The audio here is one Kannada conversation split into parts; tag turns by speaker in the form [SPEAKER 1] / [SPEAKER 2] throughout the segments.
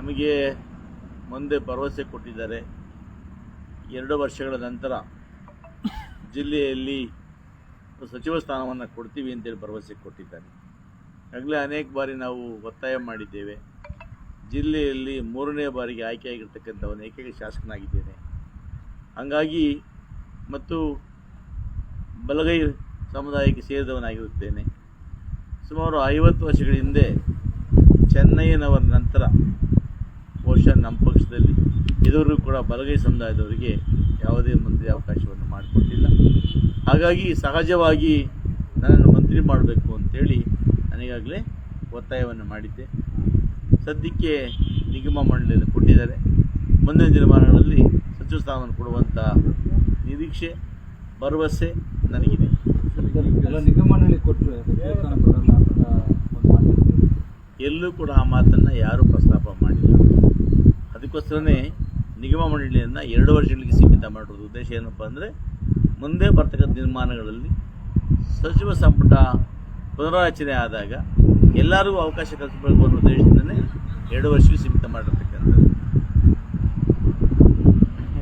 [SPEAKER 1] ನಮಗೆ ಮುಂದೆ ಭರವಸೆ ಕೊಟ್ಟಿದ್ದಾರೆ. ಎರಡು ವರ್ಷಗಳ ನಂತರ ಜಿಲ್ಲೆಯಲ್ಲಿ ಸಚಿವ ಸ್ಥಾನವನ್ನು ಕೊಡ್ತೀವಿ ಅಂತೇಳಿ ಭರವಸೆ ಕೊಟ್ಟಿದ್ದಾರೆ. ಆಗಲೇ ಅನೇಕ ಬಾರಿ ನಾವು ಒತ್ತಾಯ ಮಾಡಿದ್ದೇವೆ. ಜಿಲ್ಲೆಯಲ್ಲಿ ಮೂರನೇ ಬಾರಿಗೆ ಆಯ್ಕೆಯಾಗಿರ್ತಕ್ಕಂಥವನು ಏಕೈಕ ಶಾಸಕನಾಗಿದ್ದೇನೆ. ಹಂಗಾಗಿ ಮತ್ತು ಬಲಗೈ ಸಮುದಾಯಕ್ಕೆ ಸೇರಿದವನಾಗಿರುತ್ತೇನೆ. ಸುಮಾರು ಐವತ್ತು ವರ್ಷಗಳ ಹಿಂದೆ ಚೆನ್ನಯ್ಯನವರ ನಂತರ ನಮ್ಮ ಪಕ್ಷದಲ್ಲಿ ಇದುವರೆಗೂ ಕೂಡ ಬಲಗೈ ಸಮುದಾಯದವರಿಗೆ ಯಾವುದೇ ಮಂತ್ರಿ ಅವಕಾಶವನ್ನು ಮಾಡಿಕೊಟ್ಟಿಲ್ಲ. ಹಾಗಾಗಿ ಸಹಜವಾಗಿ ನನ್ನನ್ನು ಮಂತ್ರಿ ಮಾಡಬೇಕು ಅಂತೇಳಿ ನನಗಾಗಲೇ ಒತ್ತಾಯವನ್ನು ಮಾಡಿದ್ದೆ. ಸದ್ಯಕ್ಕೆ ನಿಗಮ ಮಂಡಳಿಯನ್ನು ಕೊಟ್ಟಿದ್ದಾರೆ. ಮುಂದಿನ ದಿನಮಾನಗಳಲ್ಲಿ ಸಚಿವ ಸ್ಥಾನವನ್ನು ಕೊಡುವಂಥ ನಿರೀಕ್ಷೆ ಭರವಸೆ ನನಗಿದೆ.
[SPEAKER 2] ಎಲ್ಲ ನಿಗಮನಲ್ಲಿ ಕೊಟ್ಟರೆ.
[SPEAKER 1] ಎಲ್ಲೂ ಕೂಡ ಆ ಮಾತನ್ನು ಯಾರೂ ಪ್ರಸ್ತಾಪ ಮಾಡಿಲ್ಲ ಅದಕ್ಕೋಸ್ಕರನೇ ನಿಗಮ ಮಂಡಳಿಯನ್ನು ಎರಡು ವರ್ಷಗಳಿಗೆ ಸೀಮಿತ ಮಾಡಿರೋದು ಉದ್ದೇಶ ಏನಪ್ಪ ಅಂದರೆ ಮುಂದೆ ಬರ್ತಕ್ಕಂಥ ನಿರ್ಮಾಣಗಳಲ್ಲಿ ಸಚಿವ ಸಂಪುಟ ಪುನರಾರಚನೆ ಆದಾಗ ಎಲ್ಲರಿಗೂ ಅವಕಾಶ ಕಲ್ಪಿಸಬೇಕು ಅನ್ನೋ ಉದ್ದೇಶದಿಂದಲೇ ಎರಡು ವರ್ಷಕ್ಕೆ ಸೀಮಿತ ಮಾಡಿರ್ತಕ್ಕಂಥದ್ದು.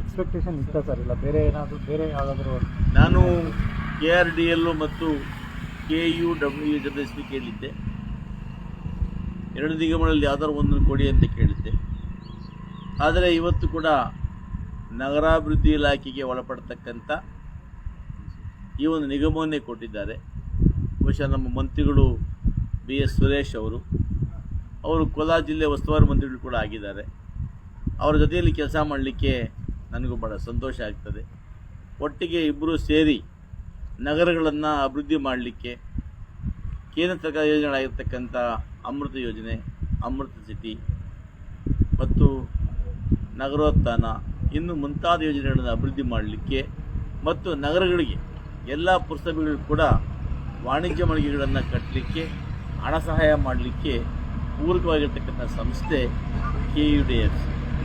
[SPEAKER 2] ಎಕ್ಸ್ಪೆಕ್ಟೇಷನ್ ಇತ್ತ ಸರ್ ಇಲ್ಲ ಬೇರೆ ಏನಾದರೂ ಬೇರೆ ಯಾವುದಾದ್ರೂ
[SPEAKER 1] ನಾನು ಕೆ ಆರ್ ಡಿ ಎಲ್ಲು ಮತ್ತು ಕೆ ಯು ಡಬ್ಲ್ಯೂ ಜೊತೆ ಎಸ್ ಪಿ ಕೇಳಿದ್ದೆ ಎರಡು ನಿಗಮಗಳಲ್ಲಿ ಯಾವ್ದಾದ್ರು ಒಂದನ್ನು ಕೊಡಿ ಅಂತ ಕೇಳಿದ್ದೆ. ಆದರೆ ಇವತ್ತು ಕೂಡ ನಗರಾಭಿವೃದ್ಧಿ ಇಲಾಖೆಗೆ ಒಳಪಡ್ತಕ್ಕಂಥ ಈ ಒಂದು ನಿಗಮವನ್ನೇ ಕೊಟ್ಟಿದ್ದಾರೆ. ಬಹುಶಃ ನಮ್ಮ ಮಂತ್ರಿಗಳು ಬಿ ಎಸ್ ಸುರೇಶ್ ಅವರು ಅವರು ಕೋಲಾರ ಜಿಲ್ಲೆ ಉಸ್ತುವಾರಿ ಮಂತ್ರಿಗಳು ಕೂಡ ಆಗಿದ್ದಾರೆ. ಅವರ ಜೊತೆಯಲ್ಲಿ ಕೆಲಸ ಮಾಡಲಿಕ್ಕೆ ನನಗೂ ಭಾಳ ಸಂತೋಷ ಆಗ್ತದೆ. ಒಟ್ಟಿಗೆ ಇಬ್ಬರು ಸೇರಿ ನಗರಗಳನ್ನು ಅಭಿವೃದ್ಧಿ ಮಾಡಲಿಕ್ಕೆ ಕೇಂದ್ರ ಸರ್ಕಾರ ಯೋಜನೆಗಳಾಗಿರ್ತಕ್ಕಂಥ ಅಮೃತ ಯೋಜನೆ, ಅಮೃತ ಸಿಟಿ ಮತ್ತು ನಗರೋತ್ಥಾನ, ಇನ್ನು ಮುಂತಾದ ಯೋಜನೆಗಳನ್ನು ಅಭಿವೃದ್ಧಿ ಮಾಡಲಿಕ್ಕೆ ಮತ್ತು ನಗರಗಳಿಗೆ ಎಲ್ಲ ಪುರಸಭೆಗಳು ಕೂಡ ವಾಣಿಜ್ಯ ಮಳಿಗೆಗಳನ್ನು ಕಟ್ಟಲಿಕ್ಕೆ ಹಣ ಸಹಾಯ ಮಾಡಲಿಕ್ಕೆ ಪೂರಕವಾಗಿರ್ತಕ್ಕಂಥ ಸಂಸ್ಥೆ K U D F C